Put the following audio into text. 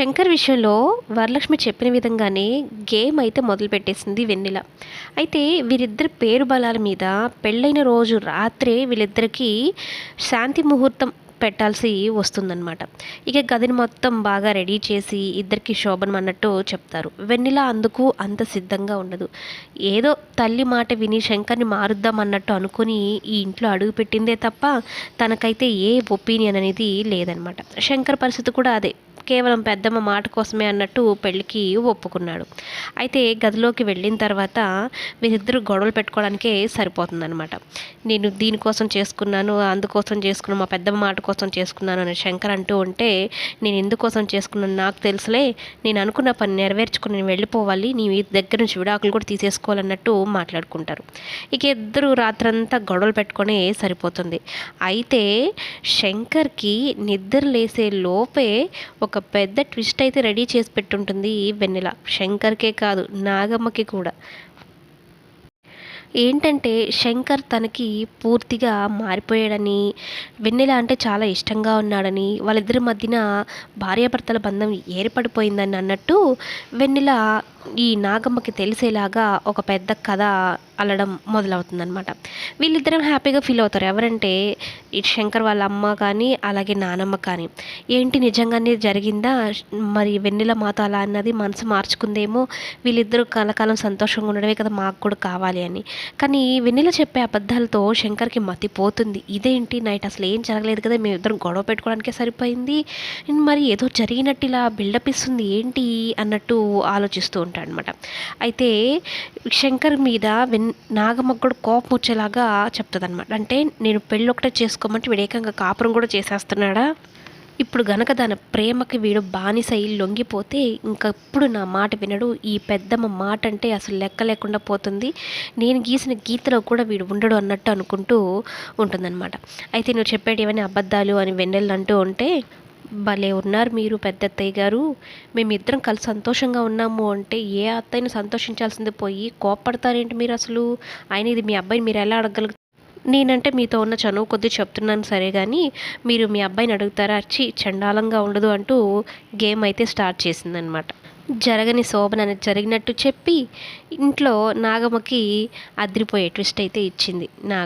శంకర్ విషయంలో వరలక్ష్మి చెప్పిన విధంగానే గేమ్ అయితే మొదలుపెట్టేసింది వెన్నెల. అయితే వీరిద్దరి పేరు బలాల మీద పెళ్ళైన రోజు రాత్రే వీళ్ళిద్దరికీ శాంతి ముహూర్తం పెట్టాల్సి వస్తుందన్నమాట. ఇక గదిని మొత్తం బాగా రెడీ చేసి ఇద్దరికి శోభనం అన్నట్టు చెప్తారు. వెన్నెల అందుకు అంత సిద్ధంగా ఉండదు. ఏదో తల్లి మాట విని శంకర్ని మారుద్దాం అన్నట్టు అనుకుని ఈ ఇంట్లో అడుగు పెట్టిందే తప్ప తనకైతే ఏ ఒపీనియన్ అనేది లేదనమాట శంకర్ పరిస్థితి కూడా అదే. కేవలం పెద్దమ్మ మాట కోసమే అన్నట్టు పెళ్ళికి ఒప్పుకున్నాడు. అయితే గదిలోకి వెళ్ళిన తర్వాత వీరిద్దరు గొడవలు పెట్టుకోవడానికే సరిపోతుందనమాట నేను దీనికోసం చేసుకున్నాను అందుకోసం చేసుకున్నాను మా పెద్దమ్మ మాట కోసం చేసుకున్నాను అని శంకర్ అంటూ ఉంటే నేను ఎందుకోసం చేసుకున్నాను నాకు తెలుసులే నేను అనుకున్న పని నెరవేర్చుకుని నేను వెళ్ళిపోవాలి నీ దగ్గర నుంచి విడాకులు కూడా తీసేసుకోవాలన్నట్టు మాట్లాడుకుంటారు. ఇక ఇద్దరు రాత్రంతా గొడవలు పెట్టుకొని సరిపోతుంది. అయితే శంకర్కి నిద్ర లేసే లోపే ఒక పెద్ద ట్విస్ట్ అయితే రెడీ చేసి పెట్టుంటుంది ఈ వెన్నెల. శంకర్కే కాదు నాగమ్మకి కూడా. ఏంటంటే శంకర్ తనకి పూర్తిగా మారిపోయాడని వెన్నెల అంటే చాలా ఇష్టంగా ఉన్నాడని వాళ్ళిద్దరి మధ్యన భార్యాభర్తల బంధం ఏర్పడిపోయిందని అన్నట్టు వెన్నెల ఈ నాగమ్మకి తెలిసేలాగా ఒక పెద్ద కథ అల్లడం మొదలవుతుందనమాట వీళ్ళిద్దరం హ్యాపీగా ఫీల్ అవుతారు. ఎవరంటే ఈ శంకర్ వాళ్ళ అమ్మ కానీ అలాగే నానమ్మ కానీ. ఏంటి నిజంగానే జరిగిందా? మరి వెన్నెల మాతో అలా అన్నది మనసు మార్చుకుందేమో? వీళ్ళిద్దరూ కలకాలం సంతోషంగా ఉండడమే కదా మాకు కూడా కావాలి అని. కానీ వెన్నెల చెప్పే అబద్ధాలతో శంకర్కి మతిపోతుంది ఇదేంటి? నైట్ అసలు ఏం జరగలేదు కదా? మేము ఇద్దరం గొడవ పెట్టుకోవడానికే సరిపోయింది. మరి ఏదో జరిగినట్టు ఇలా బిల్డప్ ఇస్తుంది. ఏంటి? అన్నట్టు ఆలోచిస్తూ ఉంటాడు అనమాట అయితే శంకర్ మీద వెన్ నాగమగ్గుడు కోపం వచ్చేలాగా చెప్తుంది అనమాట అంటే నేను పెళ్ళి ఒకటే చేసుకోమంటే విడేకంగా కాపురం కూడా చేసేస్తున్నాడా? ఇప్పుడు గనక తన ప్రేమకి వీడు బానిస లొంగిపోతే ఇంకప్పుడు నా మాట వినడు. ఈ పెద్దమ్మ మాట అంటే అసలు లెక్క లేకుండా పోతుంది. నేను గీసిన గీతలో కూడా వీడు ఉండడు అన్నట్టు అనుకుంటూ ఉంటుందన్నమాట. అయితే నువ్వు చెప్పేటి ఏమైనా అబద్ధాలు అని వెన్నెళ్ళు అంటూ ఉంటే భలే ఉన్నారు మీరు పెద్ద అత్తయ్య గారు. మేమిద్దరం కలిసి సంతోషంగా ఉన్నాము అంటే ఏ అత్తయ్యను సంతోషించాల్సింది పోయి కోపడతారేంటి మీరు అసలు? ఆయన ఇది మీ అబ్బాయిని మీరు ఎలా అడగలుగుతారు నేనంటే మీతో ఉన్న చనువు కొద్దీ చెప్తున్నాను సరే కానీ మీరు మీ అబ్బాయిని అడుగుతారా? వచ్చి చండాలంగా ఉండదు అంటూ గేమ్ అయితే స్టార్ట్ చేసిందనమాట. జరగని శోభన అనేది జరిగినట్టు చెప్పి ఇంట్లో నాగమ్మకి అదిరిపోయే ట్విస్ట్ అయితే ఇచ్చింది నాగ